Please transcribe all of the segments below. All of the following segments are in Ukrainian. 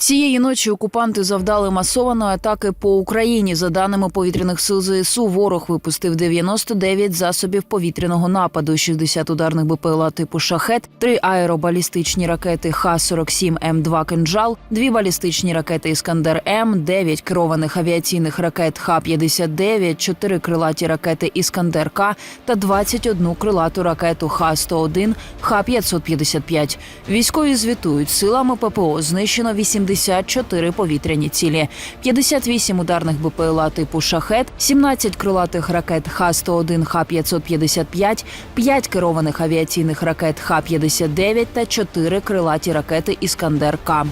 Цієї ночі окупанти завдали масованої атаки по Україні. За даними повітряних сил ЗСУ, ворог випустив 99 засобів повітряного нападу, 60 ударних БПЛА типу шахет, 3 аеробалістичні ракети Х-47М2 «Кинджал», 2 балістичні ракети Іскандер М, 9 керованих авіаційних ракет Х-59, 4 крилаті ракети Іскандер К та 21 крилату ракету Х-101, Х-555. Військові звітують, силами ППО знищено 84 повітряні цілі, 58 ударних БПЛА типу «Шахет», 17 крилатих ракет Х-101, Х-555, 5 керованих авіаційних ракет Х-59 та 4 крилаті ракети «Іскандер К».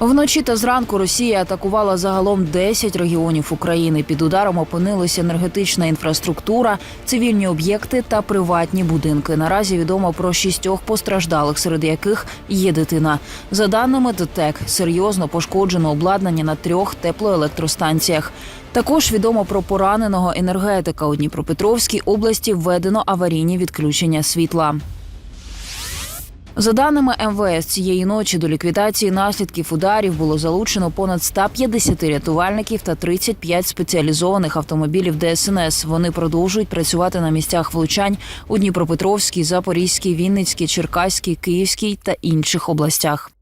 Вночі та зранку Росія атакувала загалом 10 регіонів України. Під ударом опинилися енергетична інфраструктура, цивільні об'єкти та приватні будинки. Наразі відомо про шістьох постраждалих, серед яких є дитина. За даними ДТЕК, серйозно пошкоджено обладнання на трьох теплоелектростанціях. Також відомо про пораненого енергетика. У Дніпропетровській області введено аварійні відключення світла. За даними МВС, цієї ночі до ліквідації наслідків ударів було залучено понад 150 рятувальників та 35 спеціалізованих автомобілів ДСНС. Вони продовжують працювати на місцях влучань у Дніпропетровській, Запорізькій, Вінницькій, Черкаській, Київській та інших областях.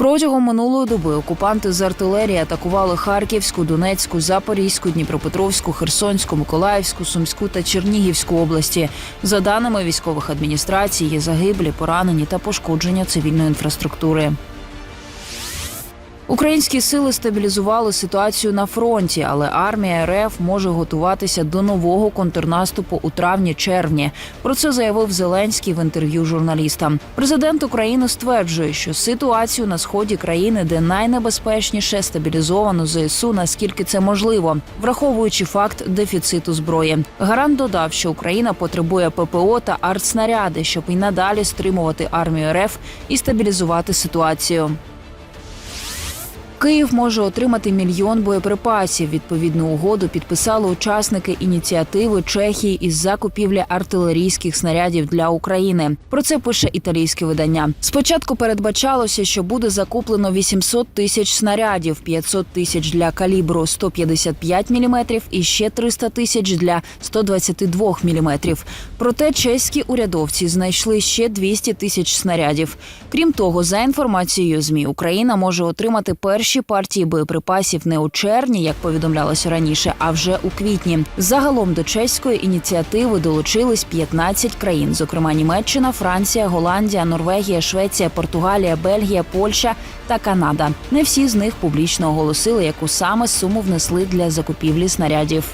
Протягом минулої доби окупанти з артилерії атакували Харківську, Донецьку, Запорізьку, Дніпропетровську, Херсонську, Миколаївську, Сумську та Чернігівську області. За даними військових адміністрацій, є загиблі, поранені та пошкодження цивільної інфраструктури. Українські сили стабілізували ситуацію на фронті, але армія РФ може готуватися до нового контрнаступу у травні-червні. Про це заявив Зеленський в інтерв'ю журналістам. Президент України стверджує, що ситуацію на сході країни, де найнебезпечніше стабілізовано ЗСУ, наскільки це можливо, враховуючи факт дефіциту зброї. Гарант додав, що Україна потребує ППО та артснаряди, щоб і надалі стримувати армію РФ і стабілізувати ситуацію. Київ може отримати мільйон боєприпасів. Відповідну угоду підписали учасники ініціативи Чехії із закупівлі артилерійських снарядів для України. Про це пише італійське видання. Спочатку передбачалося, що буде закуплено 800 тисяч снарядів, 500 тисяч для калібру 155 мм і ще 300 тисяч для 122 мм. Проте чеські урядовці знайшли ще 200 тисяч снарядів. Крім того, за інформацією змі, Україна може отримати перші партії боєприпасів не у червні, як повідомлялося раніше, а вже у квітні. Загалом до чеської ініціативи долучились 15 країн, зокрема Німеччина, Франція, Голландія, Норвегія, Швеція, Португалія, Бельгія, Польща та Канада. Не всі з них публічно оголосили, яку саме суму внесли для закупівлі снарядів.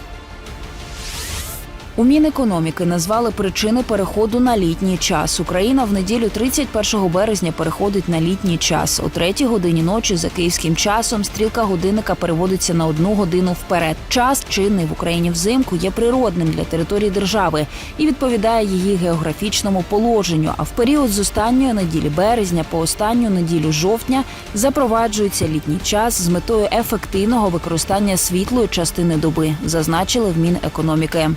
У Мінекономіки назвали причини переходу на літній час. Україна в неділю 31 березня переходить на літній час. О третій годині ночі за київським часом стрілка годинника переводиться на одну годину вперед. Час чинний в Україні взимку є природним для території держави і відповідає її географічному положенню. А в період з останньої неділі березня по останню неділю жовтня запроваджується літній час з метою ефективного використання світлої частини доби, зазначили в Мінекономіки.